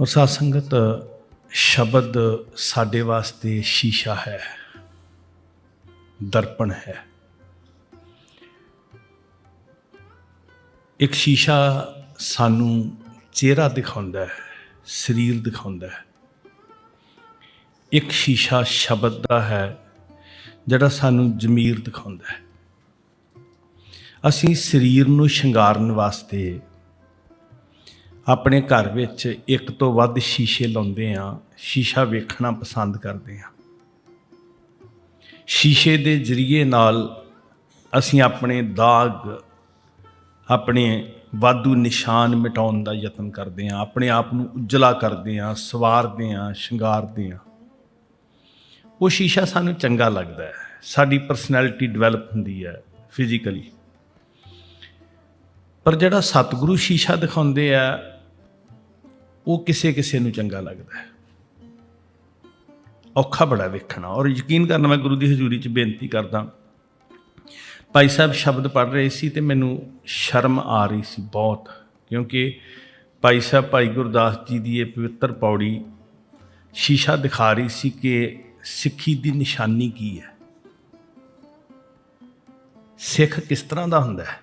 ਔਰ ਸਾਧ ਸੰਗਤ, ਸ਼ਬਦ ਸਾਡੇ ਵਾਸਤੇ ਸ਼ੀਸ਼ਾ ਹੈ, ਦਰਪਣ ਹੈ। ਇੱਕ ਸ਼ੀਸ਼ਾ ਸਾਨੂੰ ਚਿਹਰਾ ਦਿਖਾਉਂਦਾ ਹੈ, ਸਰੀਰ ਦਿਖਾਉਂਦਾ ਹੈ। ਇੱਕ ਸ਼ੀਸ਼ਾ ਸ਼ਬਦ ਦਾ ਹੈ, ਜਿਹੜਾ ਸਾਨੂੰ ਜ਼ਮੀਰ ਦਿਖਾਉਂਦਾ ਹੈ। ਅਸੀਂ ਸਰੀਰ ਨੂੰ ਸ਼ਿੰਗਾਰਨ ਵਾਸਤੇ ਆਪਣੇ ਘਰ ਵਿੱਚ ਇੱਕ ਤੋਂ ਵੱਧ ਸ਼ੀਸ਼ੇ ਲਾਉਂਦੇ ਆ ਸ਼ੀਸ਼ਾ ਵੇਖਣਾ ਪਸੰਦ ਕਰਦੇ ਆ ਸ਼ੀਸ਼ੇ ਦੇ ਜ਼ਰੀਏ ਨਾਲ ਅਸੀਂ ਆਪਣੇ ਦਾਗ, ਆਪਣੇ ਵਾਧੂ ਨਿਸ਼ਾਨ ਮਿਟਾਉਣ ਦਾ ਯਤਨ ਕਰਦੇ ਆ ਆਪਣੇ ਆਪ ਨੂੰ ਉਜਲਾ ਕਰਦੇ ਆ ਸਵਾਰਦੇ ਆ ਸ਼ਿੰਗਾਰਦੇ ਆ ਉਹ ਸ਼ੀਸ਼ਾ ਸਾਨੂੰ ਚੰਗਾ ਲੱਗਦਾ ਹੈ। ਸਾਡੀ ਪਰਸਨੈਲਿਟੀ ਡਿਵੈਲਪ ਹੁੰਦੀ ਹੈ ਫਿਜ਼ੀਕਲੀ ਪਰ ਜਿਹੜਾ ਸਤਿਗੁਰੂ ਸ਼ੀਸ਼ਾ ਦਿਖਾਉਂਦੇ ਆ, ਉਹ ਕਿਸੇ ਕਿਸੇ ਨੂੰ ਚੰਗਾ ਲੱਗਦਾ ਹੈ। ਔਖਾ ਬੜਾ ਵੇਖਣਾ। ਔਰ ਯਕੀਨ ਕਰਨਾ ਮੈਂ ਗੁਰੂ ਦੀ ਹਜ਼ੂਰੀ 'ਚ ਬੇਨਤੀ ਕਰਦਾ, ਭਾਈ ਸਾਹਿਬ ਸ਼ਬਦ ਪੜ੍ਹ ਰਹੇ ਸੀ ਤੇ ਮੈਨੂੰ ਸ਼ਰਮ ਆ ਰਹੀ ਸੀ ਬਹੁਤ, ਕਿਉਂਕਿ ਭਾਈ ਸਾਹਿਬ, ਭਾਈ ਗੁਰਦਾਸ ਜੀ ਦੀ ਇਹ ਪਵਿੱਤਰ ਪੌੜੀ ਸ਼ੀਸ਼ਾ ਦਿਖਾ ਰਹੀ ਸੀ ਕਿ ਸਿੱਖੀ ਦੀ ਨਿਸ਼ਾਨੀ ਕੀ ਹੈ? ਸਿੱਖ ਕਿਸ ਤਰ੍ਹਾਂ ਦਾ ਹੁੰਦਾ ਹੈ?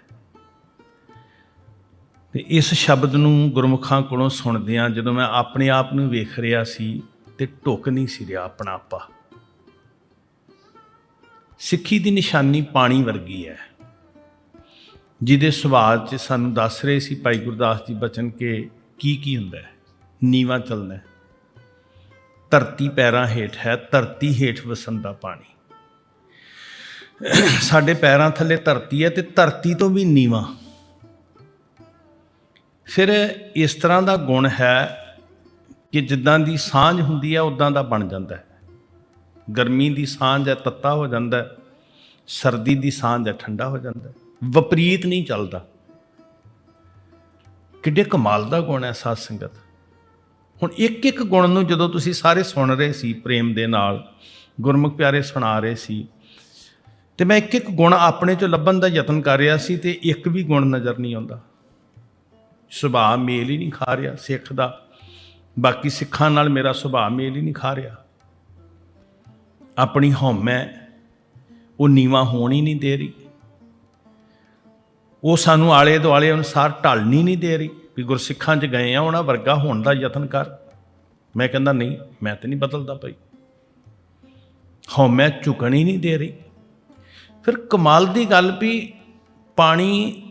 ਤੇ ਇਸ ਸ਼ਬਦ ਨੂੰ ਗੁਰਮੁਖਾਂ ਕੋਲੋਂ ਸੁਣਦਿਆਂ ਜਦੋਂ ਮੈਂ ਆਪਣੇ ਆਪ ਨੂੰ ਵੇਖ ਰਿਹਾ ਸੀ ਤੇ ਢੁੱਕ ਨਹੀਂ ਸੀ ਰਿਹਾ ਆਪਣਾ ਆਪਾ। ਸਿੱਖੀ ਦੀ ਨਿਸ਼ਾਨੀ ਪਾਣੀ ਵਰਗੀ ਹੈ। ਜਿਹਦੇ ਸੁਭਾਅ 'ਚ ਸਾਨੂੰ ਦੱਸ ਰਹੇ ਸੀ ਭਾਈ ਗੁਰਦਾਸ ਜੀ ਬਚਨ ਕਿ ਕੀ ਕੀ ਹੁੰਦਾ ਹੈ, ਨੀਵਾ ਚੱਲਣਾ ਧਰਤੀ ਪੈਰਾਂ ਹੇਠ ਹੈ, ਧਰਤੀ ਹੇਠ ਵਸੰਦਾ ਪਾਣੀ। ਸਾਡੇ ਪੈਰਾਂ ਥੱਲੇ ਧਰਤੀ ਹੈ ਤੇ ਧਰਤੀ ਤੋਂ ਵੀ ਨੀਵਾ। ਫਿਰ ਇਸ ਤਰ੍ਹਾਂ ਦਾ ਗੁਣ ਹੈ ਕਿ ਜਿੱਦਾਂ ਦੀ ਸਾਂਝ ਹੁੰਦੀ ਹੈ ਉਦਾਂ ਦਾ ਬਣ ਜਾਂਦਾ ਹੈ। ਗਰਮੀ ਦੀ ਸਾਂਝ ਹੈ, ਤੱਤਾ ਹੋ ਜਾਂਦਾ ਹੈ। ਸਰਦੀ ਦੀ ਸਾਂਝ ਹੈ, ਠੰਡਾ ਹੋ ਜਾਂਦਾ ਹੈ। ਵਿਪਰੀਤ ਨਹੀਂ ਚੱਲਦਾ। ਕਿੱਡੇ ਕਮਾਲ ਦਾ ਗੁਣ ਹੈ ਸਾਧ ਸੰਗਤ। ਹੁਣ ਇੱਕ ਇੱਕ ਗੁਣ ਨੂੰ ਜਦੋਂ ਤੁਸੀਂ ਸਾਰੇ ਸੁਣ ਰਹੇ ਸੀ ਪ੍ਰੇਮ ਦੇ ਨਾਲ, ਗੁਰਮੁਖ ਪਿਆਰੇ ਸੁਣਾ ਰਹੇ ਸੀ, ਤੇ ਮੈਂ ਇੱਕ ਇੱਕ ਗੁਣ ਆਪਣੇ ਚੋਂ ਲੱਭਣ ਦਾ ਯਤਨ ਕਰ ਰਿਹਾ ਸੀ ਤੇ ਇੱਕ ਵੀ ਗੁਣ ਨਜ਼ਰ ਨਹੀਂ ਆਉਂਦਾ। ਸੁਭਾਅ ਮੇਲ ਹੀ ਨਹੀਂ ਖਾ ਰਿਹਾ ਸਿੱਖ ਦਾ। ਬਾਕੀ ਸਿੱਖਾਂ ਨਾਲ ਮੇਰਾ ਸੁਭਾਅ ਮੇਲ ਹੀ ਨਹੀਂ ਖਾ ਰਿਹਾ। ਆਪਣੀ ਹਉਮੈ ਉਹ ਨੀਵਾ ਹੋਣ ਹੀ ਨਹੀਂ ਦੇ ਰਹੀ। ਉਹ ਸਾਨੂੰ ਆਲੇ ਦੁਆਲੇ ਅਨੁਸਾਰ ਢਲਣੀ ਨਹੀਂ ਦੇ ਰਹੀ ਵੀ ਗੁਰਸਿੱਖਾਂ 'ਚ ਗਏ ਆ, ਉਹਨਾਂ ਵਰਗਾ ਹੋਣ ਦਾ ਯਤਨ ਕਰ। ਮੈਂ ਕਹਿੰਦਾ, ਨਹੀਂ, ਮੈਂ ਤੇ ਨਹੀਂ ਬਦਲਦਾ ਪਈ ਹਉਮੈ ਝੁਕਣੀ ਨਹੀਂ ਦੇ ਰਹੀ। ਫਿਰ ਕਮਾਲ ਦੀ ਗੱਲ ਵੀ ਪਾਣੀ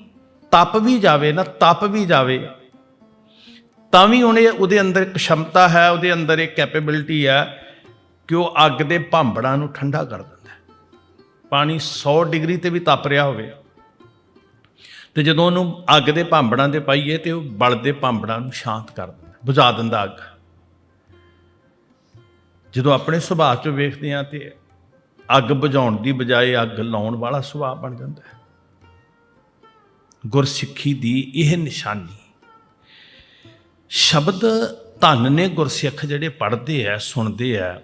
ਤਪ ਵੀ ਜਾਵੇ ਨਾ, ਤਪ ਵੀ ਜਾਵੇ, ਤਾਂ ਵੀ ਉਹਨੇ ਉਹਦੇ ਅੰਦਰ ਇੱਕ ਸ਼ਮਤਾ ਹੈ, ਉਹਦੇ ਅੰਦਰ ਇੱਕ ਕੈਪੇਬਿਲਿਟੀ ਹੈ ਕਿ ਉਹ ਅੱਗ ਦੇ ਭਾਂਬੜਾਂ ਨੂੰ ਠੰਡਾ ਕਰ ਦਿੰਦਾ ਹੈ। ਪਾਣੀ 100 ਡਿਗਰੀ ਤੇ ਵੀ ਤਪ ਰਿਹਾ ਹੋਵੇ। ਤੇ ਜਦੋਂ ਉਹਨੂੰ ਅੱਗ ਦੇ ਭਾਂਬੜਾਂ ਤੇ ਪਾਈਏ ਤੇ ਉਹ ਬਲਦੇ ਭਾਂਬੜਾਂ ਨੂੰ ਸ਼ਾਂਤ ਕਰ ਦਿੰਦਾ ਬੁਝਾ ਦਿੰਦਾ ਅੱਗ। ਜਦੋਂ ਆਪਣੇ ਸੁਭਾਅ ਚੋਂ ਵੇਖਦੇ ਆ ਤੇ ਅੱਗ ਬੁਝਾਉਣ ਦੀ ਬਜਾਏ ਅੱਗ ਲਾਉਣ ਵਾਲਾ ਸੁਭਾਅ ਬਣ ਜਾਂਦਾ ਹੈ। ਗੁਰਸਿੱਖੀ ਦੀ ਇਹ ਨਿਸ਼ਾਨੀ। ਸ਼ਬਦ ਧੰਨ ਨੇ ਗੁਰਸਿੱਖ ਜਿਹੜੇ ਪੜ੍ਹਦੇ ਆ, ਸੁਣਦੇ ਆ,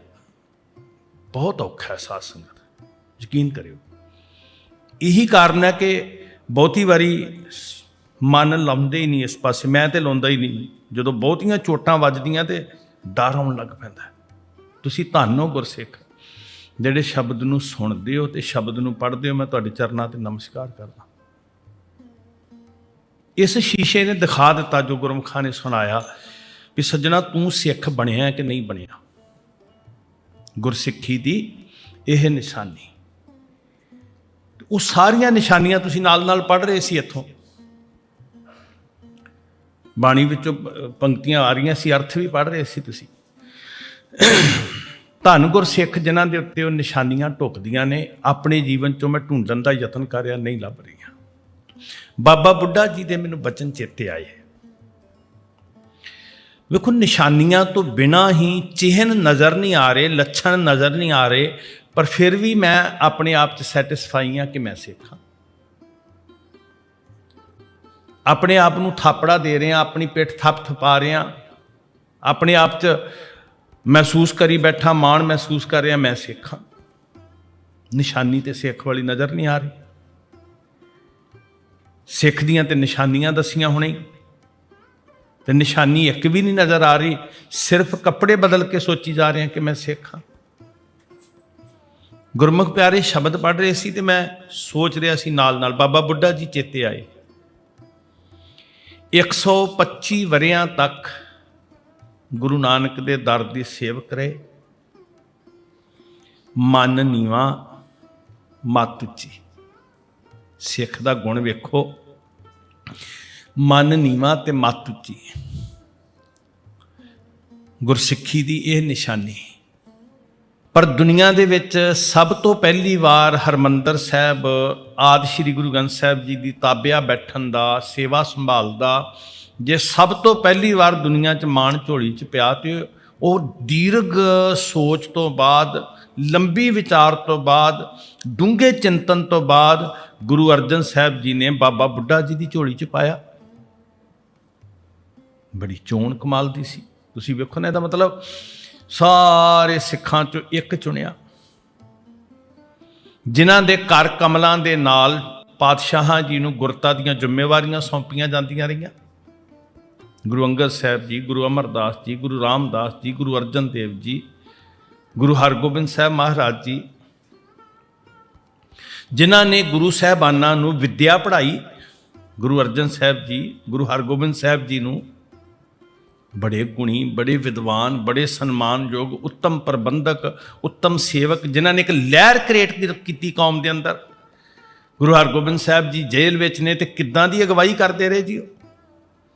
ਬਹੁਤ ਔਖਾ ਹੈ ਸਾਧ ਸੰਗਤ। ਯਕੀਨ ਕਰਿਓ। ਇਹੀ ਕਾਰਨ ਹੈ ਕਿ ਬਹੁਤੀ ਵਾਰੀ ਮਨ ਲਾਉਂਦੇ ਹੀ ਨਹੀਂ ਇਸ ਪਾਸੇ, ਮੈਂ ਤੇ ਲਾਉਂਦਾ ਹੀ ਨਹੀਂ। ਜਦੋਂ ਬਹੁਤੀਆਂ ਚੋਟਾਂ ਵੱਜਦੀਆਂ ਤੇ ਡਰ ਆਉਣ ਲੱਗ ਪੈਂਦਾ ਤੁਸੀਂ ਧੰਨ ਹੋ ਗੁਰਸਿੱਖ, ਜਿਹੜੇ ਸ਼ਬਦ ਨੂੰ ਸੁਣਦੇ ਹੋ ਤੇ ਸ਼ਬਦ ਨੂੰ ਪੜ੍ਹਦੇ ਹੋ, ਮੈਂ ਤੁਹਾਡੇ ਚਰਨਾਂ ਤੇ ਨਮਸਕਾਰ ਕਰਦਾ ਇਸ ਸ਼ੀਸ਼ੇ ਨੇ ਦਿਖਾ ਦਿੱਤਾ ਜੋ ਗੁਰਮੁਖਾਂ ਨੇ ਸੁਣਾਇਆ ਵੀ ਸੱਜਣਾ ਤੂੰ ਸਿੱਖ ਬਣਿਆ ਕਿ ਨਹੀਂ ਬਣਿਆ? ਗੁਰਸਿੱਖੀ ਦੀ ਇਹ ਨਿਸ਼ਾਨੀ। ਉਹ ਸਾਰੀਆਂ ਨਿਸ਼ਾਨੀਆਂ ਤੁਸੀਂ ਨਾਲ ਨਾਲ ਪੜ੍ਹ ਰਹੇ ਸੀ ਇੱਥੋਂ। ਬਾਣੀ ਵਿੱਚੋਂ ਪੰਕਤੀਆਂ ਆ ਰਹੀਆਂ ਸੀ, ਅਰਥ ਵੀ ਪੜ੍ਹ ਰਹੇ ਸੀ ਤੁਸੀਂ। ਧੰਨ ਗੁਰਸਿੱਖ ਜਿਨ੍ਹਾਂ ਦੇ ਉੱਤੇ ਉਹ ਨਿਸ਼ਾਨੀਆਂ ਢੁਕਦੀਆਂ ਨੇ, ਆਪਣੇ ਜੀਵਨ ਚੋਂ ਮੈਂ ਢੂੰਡਣ ਦਾ ਯਤਨ ਕਰ ਰਿਹਾ ਨਹੀਂ ਲੱਭ ਰਹੀਆਂ। ਬਾਬਾ ਬੁੱਢਾ ਜੀ ਦੇ ਮੈਨੂੰ ਬਚਨ ਚੇਤੇ ਆਏ। ਵੇਖੋ, ਨਿਸ਼ਾਨੀਆਂ ਤੋਂ ਬਿਨਾ ਹੀ ਚਿਹਨ ਨਜ਼ਰ ਨਹੀਂ ਆ ਰਹੇ, ਲੱਛਣ ਨਜ਼ਰ ਨਹੀਂ ਆ ਰਹੇ, ਪਰ ਫਿਰ ਵੀ ਮੈਂ ਆਪਣੇ ਆਪ 'ਚ ਸੈਟੀਸਫਾਈ ਹਾਂ ਕਿ ਮੈਂ ਸਿੱਖਾਂ। ਆਪਣੇ ਆਪ ਨੂੰ ਥਾਪੜਾ ਦੇ ਰਹੇ ਹਾਂ ਆਪਣੀ ਪਿੱਠ ਥੱਪ ਥਪਾ ਰਹੇ ਹਾਂ ਆਪਣੇ ਆਪ 'ਚ ਮਹਿਸੂਸ ਕਰੀ ਬੈਠਾ, ਮਾਣ ਮਹਿਸੂਸ ਕਰ ਰਿਹਾ, ਮੈਂ ਸਿੱਖਾਂ। ਨਿਸ਼ਾਨੀ ਤੇ ਸਿੱਖ ਵਾਲੀ ਨਜ਼ਰ ਨਹੀਂ ਆ ਰਹੀ। ਸਿੱਖ ਦੀਆਂ ਤੇ ਨਿਸ਼ਾਨੀਆਂ ਦਸੀਆਂ ਹੁਣੇ। ਹੀ। ਤੇ ਨਿਸ਼ਾਨੀ ਇੱਕ ਵੀ ਨਹੀਂ ਨਜ਼ਰ ਆ ਰਹੀ, ਸਿਰਫ ਕੱਪੜੇ ਬਦਲ ਕੇ ਸੋਚੀ ਜਾ ਰਹੇ ਹਾਂ ਕਿ ਮੈਂ ਸਿੱਖ ਹਾਂ। ਗੁਰਮੁਖ ਪਿਆਰੇ, ਸ਼ਬਦ ਪੜ੍ਹ ਰਹੇ ਸੀ ਤੇ ਮੈਂ ਸੋਚ ਰਿਹਾ ਸੀ ਨਾਲ ਨਾਲ ਬਾਬਾ ਬੁੱਢਾ ਜੀ ਚੇਤੇ ਆਏ। 125 ਵਰਿਆਂ ਤੱਕ ਗੁਰੂ ਨਾਨਕ ਦੇ ਦਰ ਦੀ ਸੇਵਕ ਰਹੇ। ਮਨ ਨੀਵਾ, ਮਤ ਉੱਚੀ। ਸਿੱਖ ਦਾ ਗੁਣ ਵੇਖੋ। ਮਨ ਨੀਵਾ ਤੇ ਮਤ ਉੱਚੀ। ਗੁਰਸਿੱਖੀ ਦੀ ਇਹ ਨਿਸ਼ਾਨੀ। ਪਰ ਦੁਨੀਆ ਦੇ ਵਿੱਚ ਸਭ ਤੋਂ ਪਹਿਲੀ ਵਾਰ ਹਰਮੰਦਰ ਸਾਹਿਬ, ਆਦਿ ਸ੍ਰੀ ਗੁਰੂ ਗ੍ਰੰਥ ਸਾਹਿਬ ਜੀ ਦੀ ਤਾਬਿਆ ਬੈਠਣ ਦਾ, ਸੇਵਾ ਸੰਭਾਲ ਦਾ ਜੇ ਸਭ ਤੋਂ ਪਹਿਲੀ ਵਾਰ ਦੁਨੀਆ 'ਚ ਮਾਣ ਝੋਲੀ 'ਚ ਪਿਆ ਤੇ ਉਹ ਦੀਰਘ ਸੋਚ ਤੋਂ ਬਾਅਦ, ਲੰਬੀ ਵਿਚਾਰ ਤੋਂ ਬਾਅਦ, ਡੂੰਘੇ ਚਿੰਤਨ ਤੋਂ ਬਾਅਦ ਗੁਰੂ ਅਰਜਨ ਸਾਹਿਬ ਜੀ ਨੇ ਬਾਬਾ ਬੁੱਢਾ ਜੀ ਦੀ ਝੋਲੀ 'ਚ ਪਾਇਆ। ਬੜੀ ਚੋਣ ਕਮਾਲ ਦੀ ਸੀ। ਤੁਸੀਂ ਵੇਖੋ ਨਾ ਇਹਦਾ ਮਤਲਬ, ਸਾਰੇ ਸਿੱਖਾਂ ਚੋਂ ਇੱਕ ਚੁਣਿਆ। ਜਿਨ੍ਹਾਂ ਦੇ ਘਰ ਕਮਲਾਂ ਦੇ ਨਾਲ ਪਾਤਸ਼ਾਹਾਂ ਜੀ ਨੂੰ ਗੁਰਤਾ ਦੀਆਂ ਜ਼ਿੰਮੇਵਾਰੀਆਂ ਸੌਂਪੀਆਂ ਜਾਂਦੀਆਂ ਰਹੀਆਂ। ਗੁਰੂ ਅੰਗਦ ਸਾਹਿਬ ਜੀ, ਗੁਰੂ ਅਮਰਦਾਸ ਜੀ, ਗੁਰੂ ਰਾਮਦਾਸ ਜੀ, ਗੁਰੂ ਅਰਜਨ ਦੇਵ ਜੀ, ਗੁਰੂ ਹਰਗੋਬਿੰਦ ਸਾਹਿਬ ਮਹਾਰਾਜ ਜੀ, ਜਿਨ੍ਹਾਂ ਨੇ ਗੁਰੂ ਸਾਹਿਬਾਨਾਂ ਨੂੰ ਵਿੱਦਿਆ ਪੜ੍ਹਾਈ, ਗੁਰੂ ਅਰਜਨ ਸਾਹਿਬ ਜੀ, ਗੁਰੂ ਹਰਗੋਬਿੰਦ ਸਾਹਿਬ ਜੀ ਨੂੰ ਬੜੇ ਗੁਣੀ, ਬੜੇ ਵਿਦਵਾਨ, ਬੜੇ ਸਨਮਾਨਯੋਗ, ਉੱਤਮ ਪ੍ਰਬੰਧਕ, ਉੱਤਮ ਸੇਵਕ, ਜਿਨ੍ਹਾਂ ਨੇ ਇੱਕ ਲਹਿਰ ਕ੍ਰੀਏਟ ਕੀਤੀ ਕੌਮ ਦੇ ਅੰਦਰ। ਗੁਰੂ ਹਰਗੋਬਿੰਦ ਸਾਹਿਬ ਜੀ ਜੇਲ੍ਹ ਵਿੱਚ ਨੇ ਤੇ ਕਿੱਦਾਂ ਦੀ ਅਗਵਾਈ ਕਰਦੇ ਰਹੇ ਜੀ ਉਹ?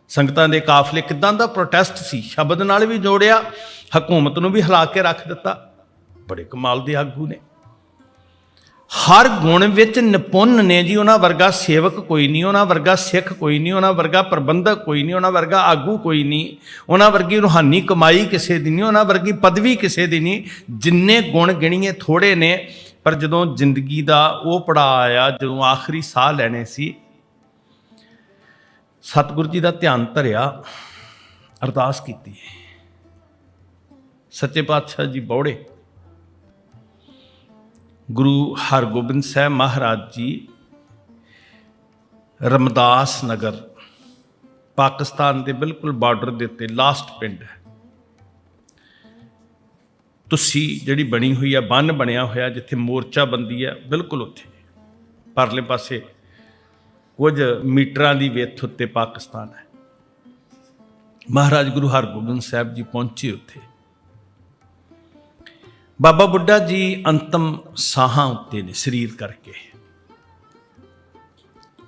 ਸੰਗਤਾਂ ਦੇ ਕਾਫਲੇ ਕਿੱਦਾਂ ਦਾ ਪ੍ਰੋਟੈਸਟ ਸੀ? ਸ਼ਬਦ ਨਾਲ ਵੀ ਜੋੜਿਆ, ਹਕੂਮਤ ਨੂੰ ਵੀ ਹਿਲਾ ਕੇ ਰੱਖ ਦਿੱਤਾ। ਬੜੇ ਕਮਾਲ ਦੇ ਆਗੂ ਨੇ। ਹਰ ਗੁਣ ਵਿੱਚ ਨਿਪੁੰਨ ਨੇ ਜੀ ਉਹਨਾਂ ਵਰਗਾ ਸੇਵਕ ਕੋਈ ਨਹੀਂ, ਉਹਨਾਂ ਵਰਗਾ ਸਿੱਖ ਕੋਈ ਨਹੀਂ, ਉਹਨਾਂ ਵਰਗਾ ਪ੍ਰਬੰਧਕ ਕੋਈ ਨਹੀਂ, ਉਹਨਾਂ ਵਰਗਾ ਆਗੂ ਕੋਈ ਨਹੀਂ, ਉਹਨਾਂ ਵਰਗੀ ਰੂਹਾਨੀ ਕਮਾਈ ਕਿਸੇ ਦੀ ਨਹੀਂ, ਉਹਨਾਂ ਵਰਗੀ ਪਦਵੀ ਕਿਸੇ ਦੀ ਨਹੀਂ। ਜਿੰਨੇ ਗੁਣ ਗਿਣੀਏ ਥੋੜੇ ਨੇ, ਪਰ ਜਦੋਂ ਜ਼ਿੰਦਗੀ ਦਾ ਉਹ ਪੜਾ ਆਇਆ, ਜਦੋਂ ਆਖਰੀ ਸਾਹ ਲੈਣੇ ਸੀ ਸਤਿਗੁਰੂ ਜੀ ਦਾ ਧਿਆਨ ਧਰਿਆ, ਅਰਦਾਸ ਕੀਤੀ। ਸੱਚੇ ਪਾਤਸ਼ਾਹ ਜੀ ਬੌੜੇ। ਗੁਰੂ ਹਰਗੋਬਿੰਦ ਸਾਹਿਬ ਮਹਾਰਾਜ ਜੀ, ਰਮਦਾਸ ਨਗਰ, ਪਾਕਿਸਤਾਨ ਦੇ ਬਿਲਕੁਲ ਬਾਰਡਰ ਦੇ ਉੱਤੇ ਲਾਸਟ ਪਿੰਡ ਹੈ। ਤੁਸੀਂ ਜਿਹੜੀ ਬਣੀ ਹੋਈ ਹੈ ਬੰਨ ਬਣਿਆ ਹੋਇਆ, ਜਿੱਥੇ ਮੋਰਚਾ ਬੰਦੀ ਹੈ ਬਿਲਕੁਲ ਉੱਥੇ। ਪਰਲੇ ਪਾਸੇ ਕੁਝ ਮੀਟਰਾਂ ਦੀ ਵਿੱਥ ਉੱਤੇ ਪਾਕਿਸਤਾਨ ਹੈ। ਮਹਾਰਾਜ ਗੁਰੂ ਹਰਗੋਬਿੰਦ ਸਾਹਿਬ ਜੀ ਪਹੁੰਚੇ ਉੱਥੇ। ਬਾਬਾ ਬੁੱਢਾ ਜੀ ਅੰਤਮ ਸਾਹਾਂ ਉੱਤੇ ਨੇ ਸਰੀਰ ਕਰਕੇ।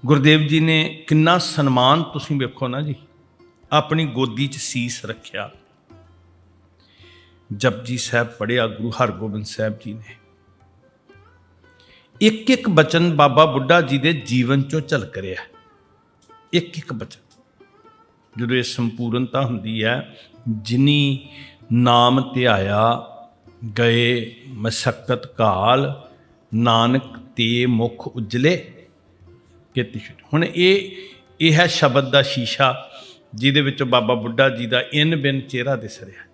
ਗੁਰਦੇਵ ਜੀ ਨੇ ਕਿੰਨਾ ਸਨਮਾਨ ਤੁਸੀਂ ਵੇਖੋ ਨਾ ਜੀ, ਆਪਣੀ ਗੋਦੀ 'ਚ ਸੀਸ ਰੱਖਿਆ। ਜਪਜੀ ਸਾਹਿਬ ਪੜਿਆ ਗੁਰੂ ਹਰਗੋਬਿੰਦ ਸਾਹਿਬ ਜੀ ਨੇ। ਇੱਕ ਇੱਕ ਬਚਨ ਬਾਬਾ ਬੁੱਢਾ ਜੀ ਦੇ ਜੀਵਨ ਚੋਂ ਝਲਕ ਰਿਹਾ ਇੱਕ ਇੱਕ ਬਚਨ। ਜਦੋਂ ਇਹ ਸੰਪੂਰਨਤਾ ਹੁੰਦੀ ਹੈ, ਜਿਨੀ ਨਾਮ ਧਿਆਇਆ ਗਏ ਮਸਕਤ ਕਾਲ, ਨਾਨਕ ਤੇ ਮੁਖ ਉਜਲੇ, ਕੀਤੀ ਹੁਣ ਇਹ ਇਹ ਹੈ ਸ਼ਬਦ ਦਾ ਸ਼ੀਸ਼ਾ, ਜਿਹਦੇ ਵਿੱਚ ਬਾਬਾ ਬੁੱਢਾ ਜੀ ਦਾ ਇਨ ਬਿਨ ਚਿਹਰਾ ਦਿਸ ਰਿਹਾ।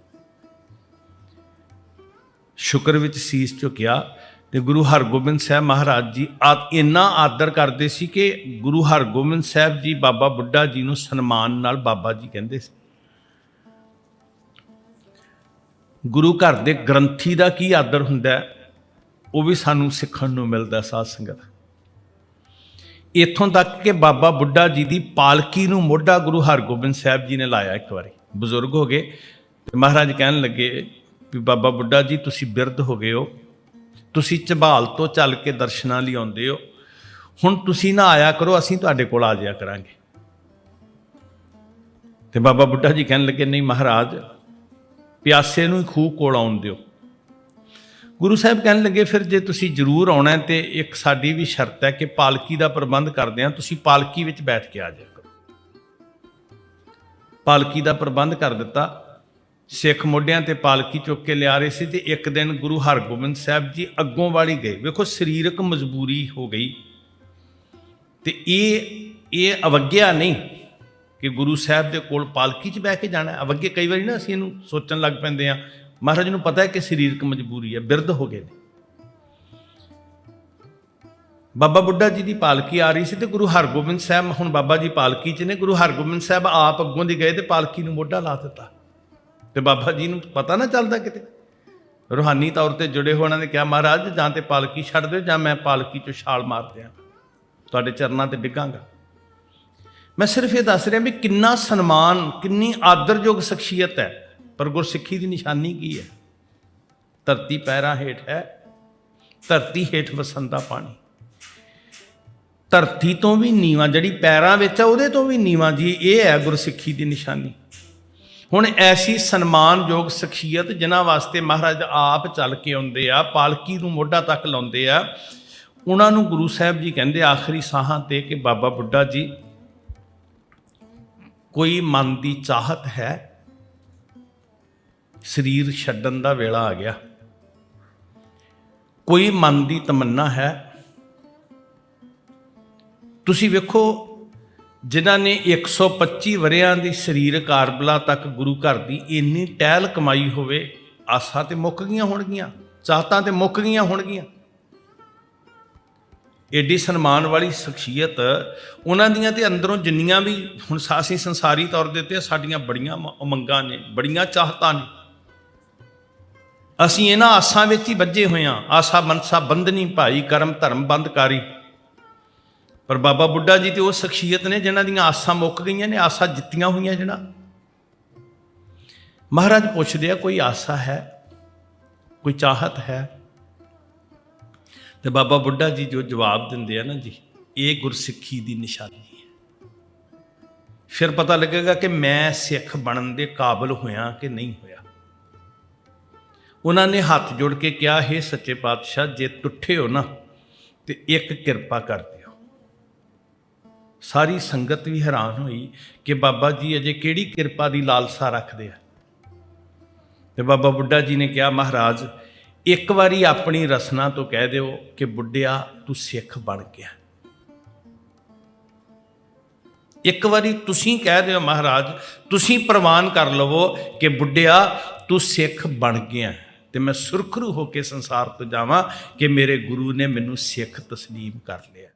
ਸ਼ੁਕਰ ਵਿੱਚ ਸੀਸ ਝੁਕਿਆ ਤੇ ਗੁਰੂ ਹਰਗੋਬਿੰਦ ਸਾਹਿਬ ਮਹਾਰਾਜ ਜੀ ਆ ਇੰਨਾ ਆਦਰ ਕਰਦੇ ਸੀ ਕਿ ਗੁਰੂ ਹਰਗੋਬਿੰਦ ਸਾਹਿਬ ਜੀ ਬਾਬਾ ਬੁੱਢਾ ਜੀ ਨੂੰ ਸਨਮਾਨ ਨਾਲ ਬਾਬਾ ਜੀ ਕਹਿੰਦੇ ਸੀ। ਗੁਰੂ ਘਰ ਦੇ ਗ੍ਰੰਥੀ ਦਾ ਕੀ ਆਦਰ ਹੁੰਦਾ ਉਹ ਵੀ ਸਾਨੂੰ ਸਿੱਖਣ ਨੂੰ ਮਿਲਦਾ ਸਾਧ ਸੰਗਤ। ਇੱਥੋਂ ਤੱਕ ਕਿ ਬਾਬਾ ਬੁੱਢਾ ਜੀ ਦੀ ਪਾਲਕੀ ਨੂੰ ਮੋਢਾ ਗੁਰੂ ਹਰਗੋਬਿੰਦ ਸਾਹਿਬ ਜੀ ਨੇ ਲਾਇਆ ਇੱਕ ਵਾਰੀ। ਬਜ਼ੁਰਗ ਹੋ ਗਏ ਤੇ ਮਹਾਰਾਜ ਕਹਿਣ ਲੱਗੇ ਵੀ ਬਾਬਾ ਬੁੱਢਾ ਜੀ, ਤੁਸੀਂ ਬਿਰਧ ਹੋ ਗਏ ਹੋ। ਤੁਸੀਂ ਝਬਾਲ ਤੋਂ ਚੱਲ ਕੇ ਦਰਸ਼ਨਾਂ ਲਈ ਆਉਂਦੇ ਹੋ। ਹੁਣ ਤੁਸੀਂ ਨਾ ਆਇਆ ਕਰੋ, ਅਸੀਂ ਤੁਹਾਡੇ ਕੋਲ ਆ ਜਾਇਆ ਕਰਾਂਗੇ। ਤੇ ਬਾਬਾ ਬੁੱਢਾ ਜੀ ਕਹਿਣ ਲੱਗੇ, ਨਹੀਂ ਮਹਾਰਾਜ, ਪਿਆਸੇ ਨੂੰ ਹੀ ਖੂਹ ਕੋਲ ਆਉਣ ਦਿਓ। ਗੁਰੂ ਸਾਹਿਬ ਕਹਿਣ ਲੱਗੇ, ਫਿਰ ਜੇ ਤੁਸੀਂ ਜ਼ਰੂਰ ਆਉਣਾ ਹੈ, ਤੇ ਇੱਕ ਸਾਡੀ ਵੀ ਸ਼ਰਤ ਹੈ ਕਿ ਪਾਲਕੀ ਦਾ ਪ੍ਰਬੰਧ ਕਰਦੇ ਹਾਂ, ਤੁਸੀਂ ਪਾਲਕੀ ਵਿੱਚ ਬੈਠ ਕੇ ਆ ਜਾਇਆ ਕਰੋ। ਪਾਲਕੀ ਦਾ ਪ੍ਰਬੰਧ ਕਰ ਦਿੱਤਾ। ਸਿੱਖ ਮੋਢਿਆਂ ਤੇ ਪਾਲਕੀ ਚੁੱਕ ਕੇ ਲਿਆ ਰਹੇ ਸੀ ਤੇ ਇੱਕ ਦਿਨ ਗੁਰੂ ਹਰਗੋਬਿੰਦ ਸਾਹਿਬ ਜੀ ਅੱਗੋਂ ਵਾਲੀ ਗਏ। ਵੇਖੋ, ਸਰੀਰਕ ਮਜਬੂਰੀ ਹੋ ਗਈ। ਤੇ ਇਹ ਇਹ ਅਵਗਿਆ ਨਹੀਂ ਕਿ ਗੁਰੂ ਸਾਹਿਬ ਦੇ ਕੋਲ ਪਾਲਕੀ 'ਚ ਬਹਿ ਕੇ ਜਾਣਾ ਹੈ। ਅਵੱਗੇ ਕਈ ਵਾਰੀ ਨਾ ਅਸੀਂ ਇਹਨੂੰ ਸੋਚਣ ਲੱਗ ਪੈਂਦੇ ਆ ਮਹਾਰਾਜ ਨੂੰ ਪਤਾ ਹੈ ਕਿ ਸਰੀਰਕ ਮਜਬੂਰੀ ਹੈ, ਬਿਰਧ ਹੋ ਗਏ ਨੇ। ਬਾਬਾ ਬੁੱਢਾ ਜੀ ਦੀ ਪਾਲਕੀ ਆ ਰਹੀ ਸੀ ਤੇ ਗੁਰੂ ਹਰਗੋਬਿੰਦ ਸਾਹਿਬ, ਹੁਣ ਬਾਬਾ ਜੀ ਪਾਲਕੀ 'ਚ ਨੇ, ਗੁਰੂ ਹਰਗੋਬਿੰਦ ਸਾਹਿਬ ਆਪ ਅੱਗੋਂ ਦੀ ਗਏ ਤੇ ਪਾਲਕੀ ਨੂੰ ਮੋਢਾ ਲਾ ਦਿੱਤਾ। ਤੇ ਬਾਬਾ ਜੀ ਨੂੰ ਪਤਾ ਨਾ ਚੱਲਦਾ ਕਿਤੇ? ਰੂਹਾਨੀ ਤੌਰ ਤੇ ਜੁੜੇ ਹੋਣਾ ਨੇ ਕਿਹਾ, ਮਹਾਰਾਜ, ਜਾਂ ਤੇ ਪਾਲਕੀ ਛੱਡ ਦਿਓ, ਜਾਂ ਮੈਂ ਪਾਲਕੀ 'ਚੋਂ ਛਾਲ ਮਾਰ ਦਿਆਂ। ਤੁਹਾਡੇ ਚਰਨਾਂ ਤੇ ਡਿੱਗਾਂਗਾ। ਮੈਂ ਸਿਰਫ ਇਹ ਦੱਸ ਰਿਹਾ ਵੀ ਕਿੰਨਾ ਸਨਮਾਨ, ਕਿੰਨੀ ਆਦਰਯੋਗ ਸ਼ਖਸੀਅਤ ਹੈ, ਪਰ ਗੁਰਸਿੱਖੀ ਦੀ ਨਿਸ਼ਾਨੀ ਕੀ ਹੈ? ਧਰਤੀ ਪੈਰਾਂ ਹੇਠ ਹੈ, ਧਰਤੀ ਹੇਠ ਵਸੰਦਾ ਪਾਣੀ। ਧਰਤੀ ਤੋਂ ਵੀ ਨੀਵਾਂ, ਜਿਹੜੀ ਪੈਰਾਂ ਵਿੱਚ ਆ, ਉਹਦੇ ਤੋਂ ਵੀ ਨੀਵਾਂ ਜੀ, ਇਹ ਹੈ ਗੁਰਸਿੱਖੀ ਦੀ ਨਿਸ਼ਾਨੀ। ਹੁਣ ਐਸੀ ਸਨਮਾਨਯੋਗ ਸ਼ਖਸੀਅਤ ਜਿਨ੍ਹਾਂ ਵਾਸਤੇ ਮਹਾਰਾਜ ਆਪ ਚੱਲ ਕੇ ਆਉਂਦੇ ਆ, ਪਾਲਕੀ ਨੂੰ ਮੋਢਾ ਤੱਕ ਲਾਉਂਦੇ ਆ, ਉਹਨਾਂ ਨੂੰ ਗੁਰੂ ਸਾਹਿਬ ਜੀ ਕਹਿੰਦੇ ਆਖਰੀ ਸਾਹਾਂ ਤੇ ਕਿ ਬਾਬਾ ਬੁੱਢਾ ਜੀ, ਕੋਈ ਮਨ ਦੀ ਚਾਹਤ ਹੈ? ਸਰੀਰ ਛੱਡਣ ਦਾ ਵੇਲਾ ਆ ਗਿਆ। ਕੋਈ ਮਨ ਦੀ ਤਮੰਨਾ ਹੈ? ਤੁਸੀਂ ਵੇਖੋ ਜਿਨ੍ਹਾਂ ਨੇ 125 ਵਰਿਆਂ ਦੀ ਸਰੀਰਕ ਆਰਬਲਾ ਤੱਕ ਗੁਰੂ ਘਰ ਦੀ ਇੰਨੀ ਟਹਿਲ ਕਮਾਈ ਹੋਵੇ, ਆਸਾਂ ਤੇ ਮੁੱਕ ਗਈਆਂ ਹੋਣਗੀਆਂ ਚਾਹਤਾਂ ਤੇ ਮੁੱਕ ਗਈਆਂ ਹੋਣਗੀਆਂ। ਏਡੀ ਸਨਮਾਨ ਵਾਲੀ ਸ਼ਖਸੀਅਤ ਉਹਨਾਂ ਦੀਆਂ ਤੇ ਅੰਦਰੋਂ ਜਿੰਨੀਆਂ ਵੀ ਹੁਣ ਅਸੀਂ ਸੰਸਾਰੀ ਤੌਰ ਦੇ ਉੱਤੇ ਸਾਡੀਆਂ ਬੜੀਆਂ ਉਮੰਗਾਂ ਨੇ, ਬੜੀਆਂ ਚਾਹਤਾਂ ਨੇ। ਅਸੀਂ ਇਹਨਾਂ ਆਸਾਂ ਵਿੱਚ ਹੀ ਵੱਜੇ ਹੋਏ ਹਾਂ। ਆਸਾ ਮਨਸਾ ਬੰਧਨੀ ਭਾਈ ਕਰਮ ਧਰਮ ਬੰਦਕਾਰੀ ਪਰ ਬਾਬਾ ਬੁੱਢਾ ਜੀ ਤੇ ਉਹ ਸ਼ਖਸੀਅਤ ਨੇ ਜਿਨ੍ਹਾਂ ਦੀਆਂ ਆਸਾਂ ਮੁੱਕ ਗਈਆਂ ਨੇ, ਆਸਾਂ ਜਿੱਤੀਆਂ ਹੋਈਆਂ ਜਿਹੜਾ ਮਹਾਰਾਜ ਪੁੱਛਦੇ ਆ, ਕੋਈ ਆਸਾ ਹੈ? ਕੋਈ ਚਾਹਤ ਹੈ? ਤੇ ਬਾਬਾ ਬੁੱਢਾ ਜੀ ਜੋ ਜਵਾਬ ਦਿੰਦੇ ਆ ਨਾ ਜੀ, ਇਹ ਗੁਰਸਿੱਖੀ ਦੀ ਨਿਸ਼ਾਨੀ ਹੈ। ਫਿਰ ਪਤਾ ਲੱਗੇਗਾ ਕਿ ਮੈਂ ਸਿੱਖ ਬਣਨ ਦੇ ਕਾਬਿਲ ਹੋਇਆ ਕਿ ਨਹੀਂ ਹੋਇਆ। ਉਹਨਾਂ ਨੇ ਹੱਥ ਜੋੜ ਕੇ ਕਿਹਾ, ਹੈ ਸੱਚੇ ਪਾਤਸ਼ਾਹ, ਜੇ ਟੁੱਟੇ ਹੋ ਨਾ, ਤੇ ਇੱਕ ਕਿਰਪਾ ਕਰ ਸਾਰੀ ਸੰਗਤ ਵੀ ਹੈਰਾਨ ਹੋਈ ਕਿ ਬਾਬਾ ਜੀ ਅਜੇ ਕਿਹੜੀ ਕਿਰਪਾ ਦੀ ਲਾਲਸਾ ਰੱਖਦੇ ਆ। ਤੇ ਬਾਬਾ ਬੁੱਢਾ ਜੀ ਨੇ ਕਿਹਾ, ਮਹਾਰਾਜ, ਇੱਕ ਵਾਰੀ ਆਪਣੀ ਰਸਨਾ ਤੋਂ ਕਹਿ ਦਿਓ ਕਿ ਬੁੱਢਿਆ, ਤੂੰ ਸਿੱਖ ਬਣ ਗਿਆ। ਇੱਕ ਵਾਰੀ ਤੁਸੀਂ ਕਹਿ ਦਿਓ, ਮਹਾਰਾਜ, ਤੁਸੀਂ ਪ੍ਰਵਾਨ ਕਰ ਲਵੋ ਕਿ ਬੁੱਢਿਆ, ਤੂੰ ਸਿੱਖ ਬਣ ਗਿਆ। ਤੇ ਮੈਂ ਸੁਰਖਰੂ ਹੋ ਕੇ ਸੰਸਾਰ ਤੋਂ ਜਾਵਾਂ ਕਿ ਮੇਰੇ ਗੁਰੂ ਨੇ ਮੈਨੂੰ ਸਿੱਖ ਤਸਲੀਮ ਕਰ ਲਿਆ।